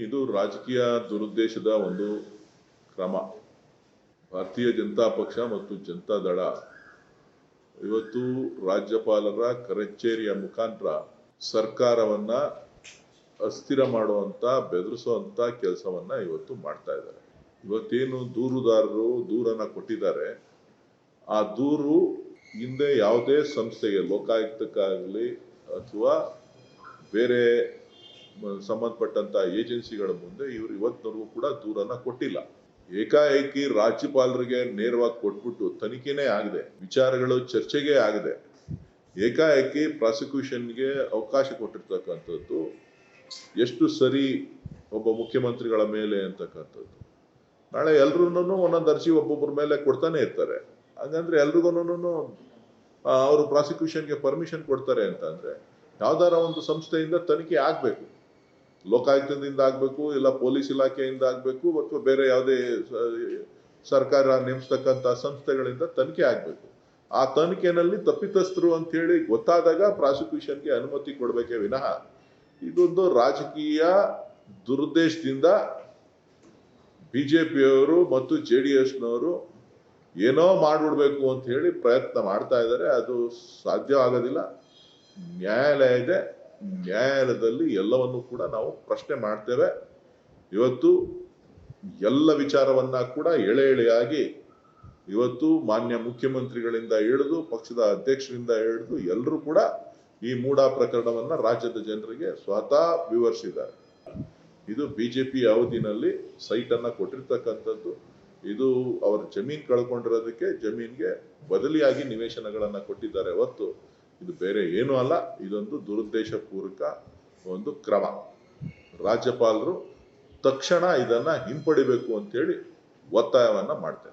ಇದು ರಾಜಕೀಯ ದುರುದ್ದೇಶದ ಒಂದು ಕ್ರಮ. ಭಾರತೀಯ ಜನತಾ ಪಕ್ಷ ಮತ್ತು ಜನತಾ ದಳ ಇವತ್ತು ರಾಜ್ಯಪಾಲರ ಕಚೇರಿಯ ಮುಖಾಂತರ ಸರ್ಕಾರವನ್ನ ಅಸ್ಥಿರ ಮಾಡುವಂತ, ಬೆದರಿಸುವಂತ ಕೆಲಸವನ್ನ ಇವತ್ತು ಮಾಡ್ತಾ ಇದ್ದಾರೆ. ಇವತ್ತೇನು ದೂರುದಾರರು ದೂರನ್ನ ಕೊಟ್ಟಿದ್ದಾರೆ. ಆ ದೂರು ಹಿಂದೆ ಯಾವುದೇ ಸಂಸ್ಥೆಗೆ, ಲೋಕಾಯುಕ್ತಕ್ಕಾಗಲಿ ಅಥವಾ ಬೇರೆ ಸಂಬಂಧಪಟ್ಟಂತ ಏಜೆನ್ಸಿಗಳ ಮುಂದೆ ಇವರು ಇವತ್ತಿನವರೆಗೂ ಕೂಡ ದೂರನ್ನ ಕೊಟ್ಟಿಲ್ಲ. ಏಕಾಏಕಿ ರಾಜ್ಯಪಾಲರಿಗೆ ನೇರವಾಗಿ ಕೊಟ್ಬಿಟ್ಟು ತನಿಖೆನೇ ಆಗದೆ. ವಿಚಾರಗಳು ಚರ್ಚೆಗೆ ಆಗದೆ. ಏಕಾಏಕಿ ಪ್ರಾಸಿಕ್ಯೂಷನ್ಗೆ ಅವಕಾಶ ಕೊಟ್ಟಿರ್ತಕ್ಕಂಥದ್ದು ಎಷ್ಟು ಸರಿ ಒಬ್ಬ ಮುಖ್ಯಮಂತ್ರಿಗಳ ಮೇಲೆ ಅಂತಕ್ಕಂಥದ್ದು. ನಾಳೆ ಎಲ್ರೂ ಒಂದೊಂದು ಅರ್ಜಿ ಒಬ್ಬೊಬ್ಬರ ಮೇಲೆ ಕೊಡ್ತಾನೆ ಇರ್ತಾರೆ. ಹಂಗಂದ್ರೆ ಎಲ್ರಿಗೂ ಅವರು ಪ್ರಾಸಿಕ್ಯೂಷನ್ಗೆ ಪರ್ಮಿಷನ್ ಕೊಡ್ತಾರೆ ಅಂತ ಅಂದ್ರೆ ಯಾವ್ದಾರ ಒಂದು ಸಂಸ್ಥೆಯಿಂದ ತನಿಖೆ ಆಗ್ಬೇಕು. ಲೋಕಾಯುಕ್ತದಿಂದ ಆಗ್ಬೇಕು, ಇಲ್ಲ ಪೊಲೀಸ್ ಇಲಾಖೆಯಿಂದ ಆಗ್ಬೇಕು, ಅಥವಾ ಬೇರೆ ಯಾವುದೇ ಸರ್ಕಾರ ನೇಮಿಸ್ತಕ್ಕಂಥ ಸಂಸ್ಥೆಗಳಿಂದ ತನಿಖೆ ಆಗ್ಬೇಕು. ಆ ತನಿಖೆನಲ್ಲಿ ತಪ್ಪಿತಸ್ಥರು ಅಂತ ಹೇಳಿ ಗೊತ್ತಾದಾಗ ಪ್ರಾಸಿಕ್ಯೂಷನ್ಗೆ ಅನುಮತಿ ಕೊಡಬೇಕೇ ವಿನಃ. ಇದೊಂದು ರಾಜಕೀಯ ದುರುದ್ದೇಶದಿಂದ ಬಿಜೆಪಿಯವರು ಮತ್ತು ಜೆ ಡಿ ಎಸ್ನವರು ಏನೋ ಮಾಡ್ಬಿಡ್ಬೇಕು ಅಂತ ಹೇಳಿ ಪ್ರಯತ್ನ ಮಾಡ್ತಾ ಇದ್ದಾರೆ. ಅದು ಸಾಧ್ಯ ಆಗೋದಿಲ್ಲ ನ್ಯಾಯಾಲಯ ಇದೆ. ನ್ಯಾಯಾಲಯದಲ್ಲಿ ಎಲ್ಲವನ್ನು ಕೂಡ ನಾವು ಪ್ರಶ್ನೆ ಮಾಡ್ತೇವೆ. ಇವತ್ತು ಎಲ್ಲ ವಿಚಾರವನ್ನ ಕೂಡ ಎಳೆ ಎಳೆಯಾಗಿ ಇವತ್ತು ಮಾನ್ಯ ಮುಖ್ಯಮಂತ್ರಿಗಳಿಂದ ಹಿಡಿದು ಪಕ್ಷದ ಅಧ್ಯಕ್ಷರಿಂದ ಹಿಡಿದು ಎಲ್ಲರೂ ಕೂಡ ಈ ಮೂಡ ಪ್ರಕರಣವನ್ನ ರಾಜ್ಯದ ಜನರಿಗೆ ಸ್ವತಃ ವಿವರಿಸಿದ್ದಾರೆ. ಇದು ಬಿಜೆಪಿ ಅವಧಿನಲ್ಲಿ ಸೈಟ್ ಅನ್ನ ಕೊಟ್ಟಿರ್ತಕ್ಕಂಥದ್ದು. ಇದು ಅವರ ಜಮೀನ್ ಕಳ್ಕೊಂಡಿರೋದಕ್ಕೆ ಜಮೀನ್ಗೆ ಬದಲಿಯಾಗಿ ನಿವೇಶನಗಳನ್ನ ಕೊಟ್ಟಿದ್ದಾರೆ. ಹೊತ್ತು ಇದು ಬೇರೆ ಏನೂ ಅಲ್ಲ, ಇದೊಂದು ದುರುದ್ದೇಶ ಪೂರ್ವಕ ಒಂದು ಕ್ರಮ. ರಾಜ್ಯಪಾಲರು ತಕ್ಷಣ ಇದನ್ನ ಹಿಂಪಡಿಬೇಕು ಅಂತೇಳಿ ಒತ್ತಾಯವನ್ನ ಮಾಡ್ತೇನೆ